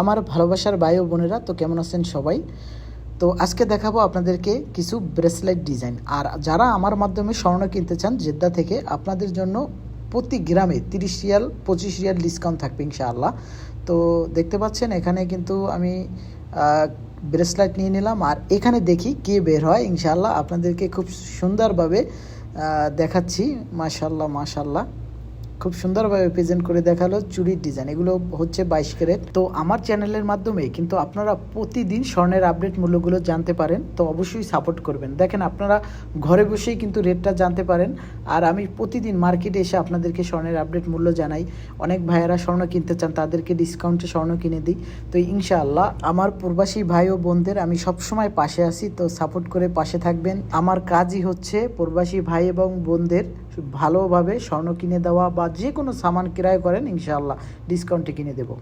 আমার ভালোবাসার ভাই ও বোনেরা, তো কেমন আছেন সবাই? তো আজকে দেখাবো আপনাদেরকে কিছু ব্রেসলেট ডিজাইন আর যারা আমার মাধ্যমে স্বর্ণ কিনতে চান, জেদ্দা থেকে আপনাদের জন্য প্রতি গ্রামে তিরিশ রিয়াল, পঁচিশ রিয়াল ডিসকাউন্ট থাকবে ইনশাআল্লাহ। তো দেখতে পাচ্ছেন, এখানে কিন্তু আমি ব্রেসলেট নিয়ে নিলাম। আর এখানে দেখি কে বের হয়, ইনশাআল্লাহ আপনাদেরকে খুব সুন্দরভাবে দেখাচ্ছি। মাশাল্লাহ মাশাল্লাহ খুব সুন্দরভাবে প্রেজেন্ট করে দেখাল চুরির ডিজাইন এগুলো হচ্ছে বাইশ ক্যারেট। তো আমার চ্যানেলের মাধ্যমে কিন্তু আপনারা প্রতিদিন স্বর্ণের আপডেট মূল্যগুলো জানতে পারেন, তো অবশ্যই সাপোর্ট করবেন। দেখেন আপনারা ঘরে বসেই কিন্তু রেটটা জানতে পারেন, আর আমি প্রতিদিন মার্কেটে এসে আপনাদেরকে স্বর্ণের আপডেট মূল্য জানাই। অনেক ভাইয়েরা স্বর্ণ কিনতে চান, তাদেরকে ডিসকাউন্টে স্বর্ণ কিনে দিই। তো ইনশাআল্লাহ আমার প্রবাসী ভাই ও বোনদের আমি সবসময় পাশে আসি তো সাপোর্ট করে পাশে থাকবেন। আমার কাজই হচ্ছে প্রবাসী ভাই এবং বোনদের ভালোভাবে স্বর্ণ কিনে দেওয়া বা যে কোনো সামান ক্রয় করেন ইনশাআল্লাহ ডিসকাউন্টে কিনে দেবো।